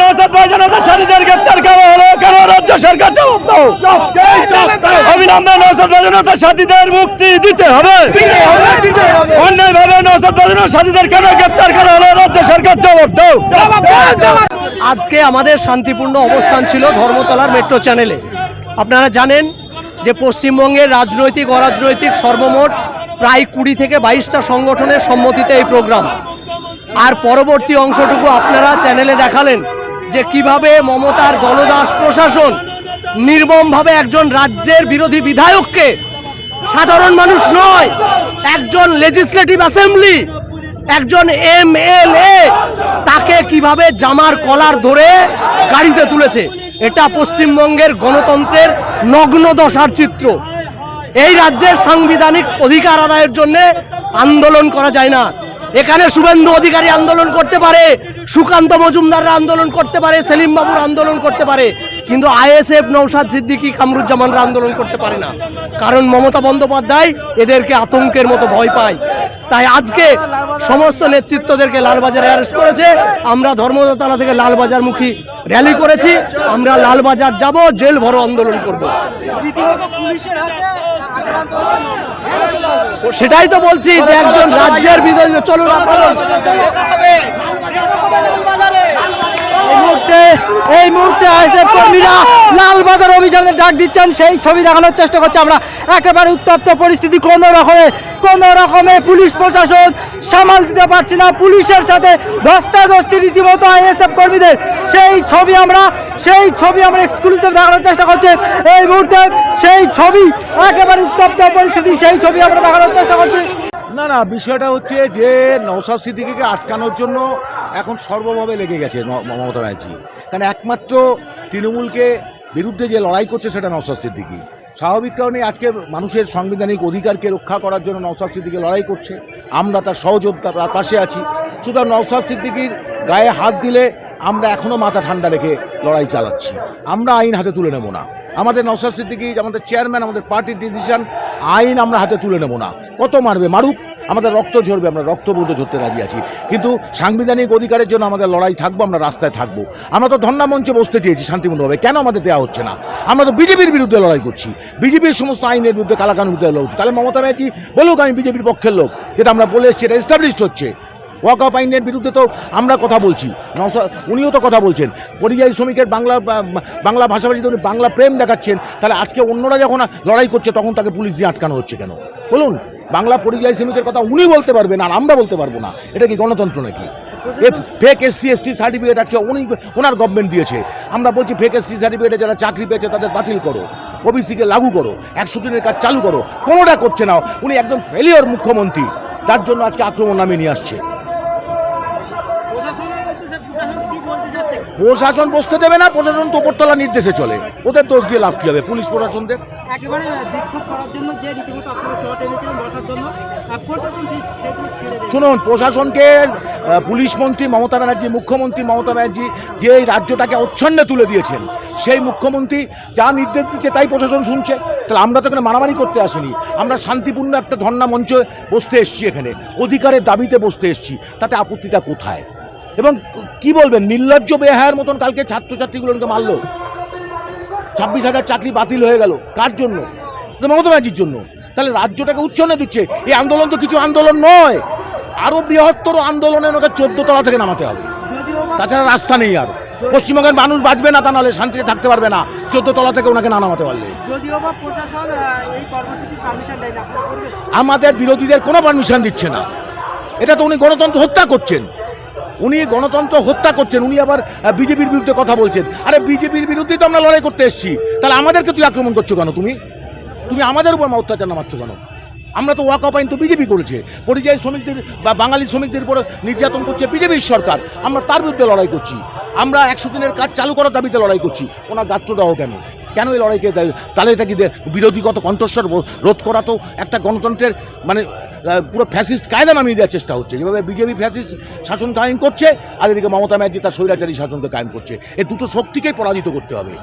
নামে নৌসাদ সাথীদের গ্রেপ্তার করা হলো। কেন রাজ্য সরকার জবাব দাও? অবিলম্বে নৌসাদ ভাইজানাদের সাথীদের মুক্তি দিতে হবে। অন্যায় ভাবে নৌসাদ ভাইজানাদের সাথীদের কেন গ্রেপ্তার করা হলো? রাজ্য সরকার জবাব দাও। আজকে আমাদের শান্তিপূর্ণ অবস্থান ছিল ধর্মতলার মেট্রো চ্যানেলে। আপনারা জানেন যে পশ্চিমবঙ্গের রাজনৈতিক অরাজনৈতিক সর্বমোট প্রায় কুড়ি থেকে বাইশটা সংগঠনের সম্মতিতে এই প্রোগ্রাম। আর পরবর্তী অংশটুকু আপনারা চ্যানেলে দেখালেন। যে কীভাবে মমতার দলদাস প্রশাসন নির্মমভাবে একজন রাজ্যের বিরোধী বিধায়ককে সাধারণ মানুষ নয়, একজন লেজিসলেটিভ অ্যাসেম্বলি একজন এম এল এ তাকে কীভাবে জামার কলার ধরে গাড়িতে তুলেছে, এটা পশ্চিমবঙ্গের গণতন্ত্রের নগ্ন দশার চিত্র। এই রাজ্যের সাংবিধানিক অধিকার আদায়ের জন্য আন্দোলন করা যায় না। এখানে শুভেন্দু অধিকারী আন্দোলন করতে পারে, সুকান্ত মজুমদাররা আন্দোলন করতে পারে সেলিম বাবুর আন্দোলন করতে পারে, কিন্তু আইএসএফ নৌসাদ সিদ্দিকি, কামরুজ্জামানরা আন্দোলন করতে পারে না। কারণ মমতা বন্দ্যোপাধ্যায় এদেরকে আতঙ্কের মতো ভয় পায়। তাই আজকে সমস্ত নেতৃত্বদেরকে লালবাজারে অ্যারেস্ট করেছে। আমরা ধর্মতলা থেকে লালবাজারমুখী র্যালি করেছি। আমরা লালবাজার যাব জেল ভরো আন্দোলন করব। সেটাই তো বলছি যে একজন রাজ্যের বিদেশ চলুন এই মুহূর্তে আইএসএফ কর্মীরা লালবাজার অভিযানের ডাক দিচ্ছেন, সেই ছবি দেখানোর চেষ্টা করছে আমরা। একেবারে উত্তপ্ত পরিস্থিতি, কোনো রকমে কোনো রকমে পুলিশ প্রশাসন সামাল দিতে পারছি না। পুলিশের সাথে ধস্তাধস্তি রীতিমতো আইএসএফ কর্মীদের। সেই ছবি আমরা, সেই ছবি আমরা এক্সক্লুসিভ দেখানোর চেষ্টা করছি। এই মুহূর্তে সেই ছবি, একেবারে উত্তপ্ত পরিস্থিতি, সেই ছবি আমরা দেখানোর চেষ্টা করছি। না না, বিষয়টা হচ্ছে যে নৌসাদ সিদ্দিকিকে আটকানোর জন্য এখন সর্বভাবে লেগে গেছে মমতা ব্যানার্জি। কারণ একমাত্র তৃণমূলকে বিরুদ্ধে যে লড়াই করছে সেটা নৌসাদ সিদ্দিকি। স্বাভাবিক কারণে আজকে মানুষের সাংবিধানিক অধিকারকে রক্ষা করার জন্য নৌসাদ সিদ্দিকি লড়াই করছে। আমরা তার সহযোদ্ধা, তার পাশে আছি। সুতরাং নৌসাদ সিদ্দিকির গায়ে হাত দিলে আমরা এখনও মাথা ঠান্ডা রেখে লড়াই চালাচ্ছি। আমরা আইন হাতে তুলে নেব না। আমাদের নৌসাদ সিদ্দিকি, আমাদের চেয়ারম্যান, আমাদের পার্টির ডিসিশন আইন আমরা হাতে তুলে নেব না। কত মারবে মারুক? আমাদের রক্ত ঝরবে, আমরা রক্ত রক্তবোধ ঝরতে রাজি আছি। কিন্তু সাংবিধানিক অধিকারের জন্য আমাদের লড়াই থাকব, আমরা রাস্তায় থাকব। আমরা তো ধর্ণা মঞ্চে বসতে চেয়েছি শান্তিপূর্ণভাবে। কেন আমাদের দেওয়া হচ্ছে না? আমরা তো বিজেপির বিরুদ্ধে লড়াই করছি। বিজেপির সমস্ত আইনের বিরুদ্ধে কালাকানুর বিরুদ্ধে লড়ছি তাহলে মমতা ব্যানার্জি বলুক আমি বিজেপির পক্ষের লোক, যেটা আমরা বলে এসেছি, এটা এস্টাবলিশড হচ্ছে। ওয়াক আপ আইনের বিরুদ্ধে তো আমরা কথা বলছি। উনিও তো কথা বলছেন। পরিযায়ী শ্রমিকের বাংলা বাংলা ভাষাভাষীতে উনি বাংলা প্রেম দেখাচ্ছেন, তাহলে আজকে অন্যরা যখন লড়াই করছে, তখন তাকে পুলিশ দিয়ে আটকানো হচ্ছে কেন? বলুন, বাংলা পরিযায়ী শ্রমিকের কথা উনি বলতে পারবেন আর আমরা বলতে পারব না। এটা কি গণতন্ত্র নাকি? ফেক এসসি এসটি সার্টিফিকেট আজকে উনি, ওনার গভর্নমেন্ট দিয়েছে। আমরা বলছি ফেক এসসি সার্টিফিকেটে যারা চাকরি পেয়েছে, তাদের বাতিল করো। ওবিসিকে লাগু করো। একশো দিনের কাজ চালু করো। কোনোটা করছে না। উনি একদম ফেলিওর মুখ্যমন্ত্রী। তার জন্য আজকে আক্রমণ নামিয়ে নিয়ে আসছে। প্রশাসন বসতে দেবে না প্রশাসন তো উপরতলা নির্দেশে চলে। ওদের দোষ দিয়ে লাভ কি হবে? পুলিশ প্রশাসনদের? শুনুন প্রশাসনকে পুলিশ মন্ত্রী মমতা ব্যানার্জি মুখ্যমন্ত্রী মমতা ব্যানার্জি যে এই রাজ্যটাকে অচ্ছন্নে তুলে দিয়েছেন সেই মুখ্যমন্ত্রী যা নির্দেশ দিচ্ছে তাই প্রশাসন শুনছে। তাহলে আমরা তো এখানে মারামারি করতে আসিনি। আমরা শান্তিপূর্ণ একটা ধর্ণা মঞ্চে বসতে এসছি এখানে। অধিকারের দাবিতে বসতে এসছি। তাতে আপত্তিটা কোথায়? এবং কি বলবেন নির্লজ্জ বেহায়ের মতন কালকে ছাত্রছাত্রীগুলোকে মারলো। ছাব্বিশ হাজার চাকরি বাতিল হয়ে গেল। কার জন্য? মমতা ব্যানার্জির জন্য। তাহলে রাজ্যটাকে উচ্ছন্নে দিচ্ছে। এই আন্দোলন তো কিছু আন্দোলন নয়। আরও বৃহত্তর আন্দোলনে ওনাকে চোদ্দ তলা থেকে নামাতে হবে। তাছাড়া রাস্তা নেই আর। পশ্চিমবঙ্গের মানুষ বাঁচবে না তা নাহলে শান্তিতে থাকতে পারবে না। চোদ্দ তলা থেকে ওনাকে না নামাতে পারলে। আমাদের বিরোধীদের কোনো পারমিশন দিচ্ছে না। এটা তো উনি গণতন্ত্র হত্যা করছেন। উনি গণতন্ত্র হত্যা করছেন, উনি আবার বিজেপির বিরুদ্ধে কথা বলছেন। আরে বিজেপির বিরুদ্ধে তো আমরা লড়াই করতে এসেছি। তাহলে আমাদেরকে তুই আক্রমণ করছ কেন তুমি? তুমি আমাদের উপর অত্যাচার নামাচ্ছ কেন? আমরা তো ওয়াক আপ আইন তো বিজেপি করেছে। পরিযায়ী শ্রমিকদের বা বাঙালি শ্রমিকদের উপর নির্যাতন করছে বিজেপির সরকার। আমরা তার বিরুদ্ধে লড়াই করছি। আমরা একশো দিনের কাজ চালু করার দাবিতে লড়াই করছি। ওনার গাত্রদাহ কেন? কেন এই লড়াইকে দেয়? তাহলে এটা কি বিরোধীগত কণ্ঠস্বর রোধ করা তো একটা গণতন্ত্রের মানে পুরো ফ্যাসিস্ট কায়দা নামিয়ে দেওয়ার চেষ্টা হচ্ছে। যেভাবে বিজেপি ফ্যাসিস্ট শাসন কায়েম করছে, আর এদিকে মমতা ব্যানার্জি তার স্বৈরাচারী শাসনকে কায়েম করছে। এই দুটো শক্তিকেই পরাজিত করতে হবে।